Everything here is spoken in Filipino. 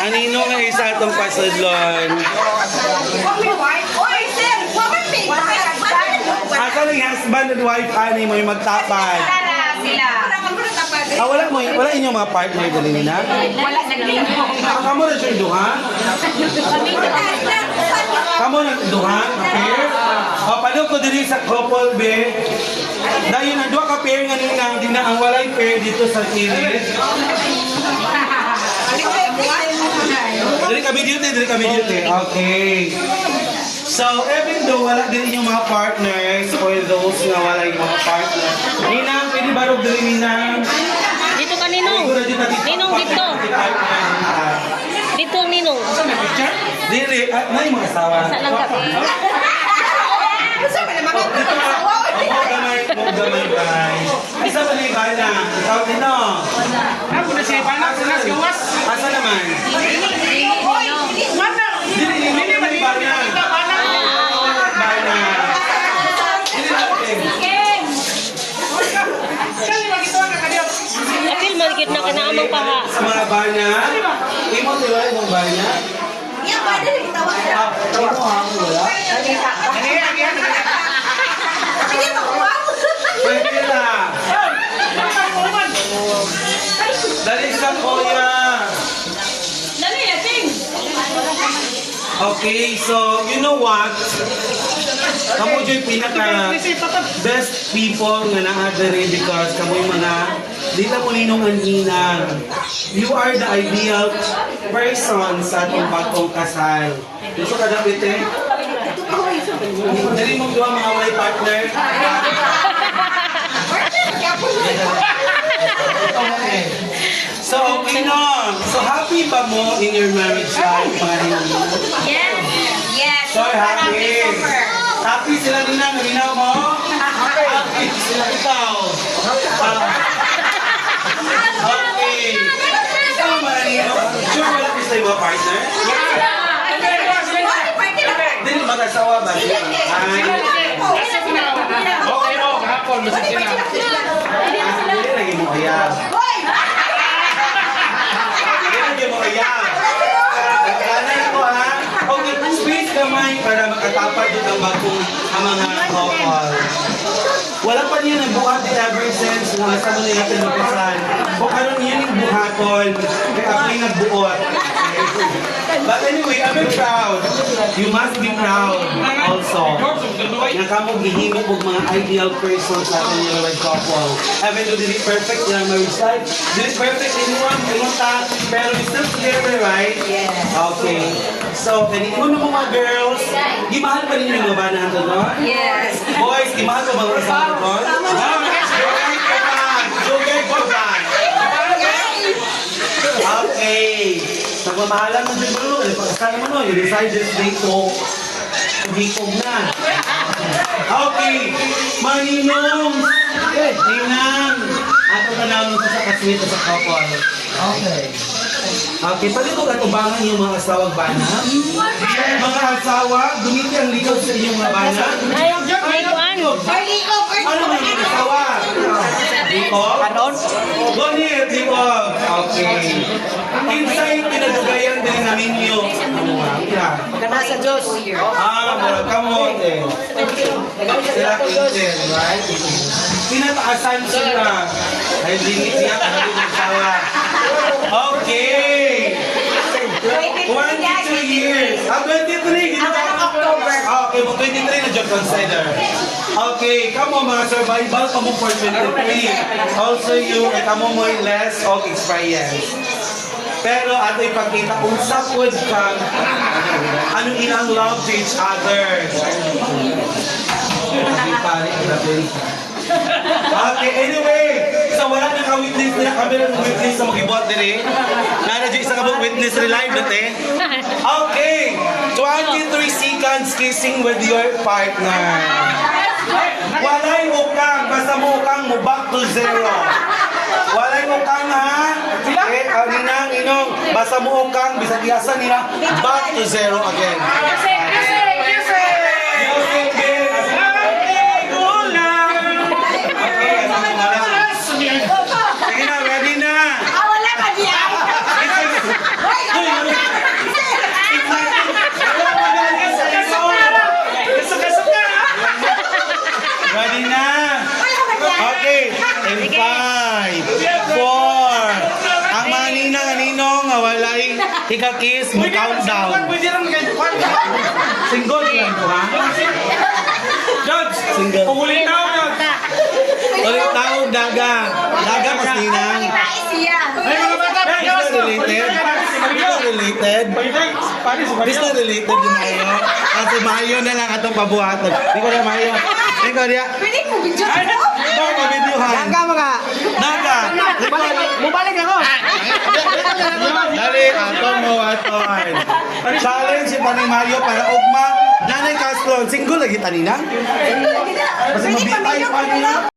Anino nga isa itong pasadlon? Asa ng husband and wife ani mo yung magtapad? sila. Ah, wala mo, wala inyong mga partner dali na? Wala naglingko. Ah, kamo na siya duha? Kamo na duha? Pair? O, paano ko dili sa couple, be? Dahil na duha ka pair nga nila, di na ang walay pair dito sa kilid. Dili kami duty, dili kami duty. Okay. So, even though wala din inyong mga partners or those na wala yung mga partner, Ninang, pwede ba rin dili Ninang? Dito ka, Ninong. Siguro dito dito. Ninong, dito. Dito, Ninong. Picture? Dili, at na yung mga asawa. Sa lang ka. Mo gamay, mo gamay, guys. Isa ba na yung bana? Ikaw din, no? Ako na siya, panak sa nas gawas. Naman? Dili, dili, dili, bana. Bana. Dili natin. Kali magito ka kadiyo. Apil, magigit na kinaamang paha. Sa mga bana, imo sila yung bana. Ah, imo ha, wala? Ani ani ani. Pwede na. Dali sa kuya. Okay, so you know what? Kamu dyan pinaka best people nga naadari because kamo yung mga di na mo ninong ang ninang. You are the ideal person sa atong bagong kasal. Gusto ka dapat eh? Dali mong duwa mga way partner. Mo. So, okay na. So, happy ba mo in your marriage life, mga Sila din na, nalinaw mo? Happy sila ikaw. Ah. okay. Ikaw mananino. Sure wala sa mga partner? Dili mag-asawa ba? Ay. Okay mo, hapon masig sila. Dili lagi mo ayab. Dili lagi mo ayab. Nagkanay ko ha. Okay, space kamay para makatapad yung ang bagong ang mga couple. Wala pa niya nagbuhat din ever since nung nasa mo nila pinagkasan. O karon yun yung buhaton, kaya ako yung nagbuot. But anyway, I'm proud. You must be proud also. Na kamo gihimo og mga ideal person sa ating newlywed couple. Even though dili perfect yung marriage life, dili perfect anyone, pinunta, pero we still together, right? Yes. Okay. So, kanino na mga girls, gimahal pa ninyo yung mga banahan doon? Yes. Boys, gimahal ko mga kasama doon? Jugay ko man! Jugay ko man! Okay. Nagmamahalan mo. Ano pagkasama mo no? You decide this day to hikog na. Okay. Maninong! Ninang! Ato ka namin sa kaswito sa couple. Okay. Okay, pwede ko katubangan yung mga asawang bana? Mga asawa, dumiti ang ligaw sa inyong mga bana? Ay, ay, kuan. Ano yung asawa? Liko? Anon? Gonit, liko. Okay. Inside, pinadugayan din namin yung... Ano nga? Ila. Maganda sa Diyos. Ah, mga kamote. Sila kintin, right? Pinataasan sila. Ay, limit niya ang yung asawa. Okay. 22 years. Ah, 23. Hindi na October. Ah, okay, mo 23 na job consider. Okay, kamo mga survival, kamo for 23. Also you, eh, kamo mo yung less of experience. Pero ato ipakita kung sa food ka, anong ilang love to each other. Okay, anyway, so wala na ka-witness nila kami ng witness sa mag-ibot din eh. Nana dyan isa ka witness relive na te? Okay, 23 seconds kissing with your partner. Walay ukang, basta mo mo back to zero. Walay ukang ha? Eh, ang ninang, inong, basta mo ukang, bisag nila, back to zero again. in Sige. five, four, ang mga ninang ninong walay hikakis mo countdown. Single lang ko ha? Judge! Single. Pumuli na ako, Judge. Ulit tao, daga. Daga mas ninang. Ay, mga bata, Is that related? Is that related? Is that related, Jumayo? Kasi Mayo na lang atong pabuhatan. Hindi ko na Mayo. Di ko niya. Pwede mo video ko? Bakit ka videohan? Daga mga. Daga. Mubalik ako. Dali, ato mo ato. Challenge si Pani Mario para ugma. Nanay Castro, single lagi tanina? Kasi mabitay pa niya.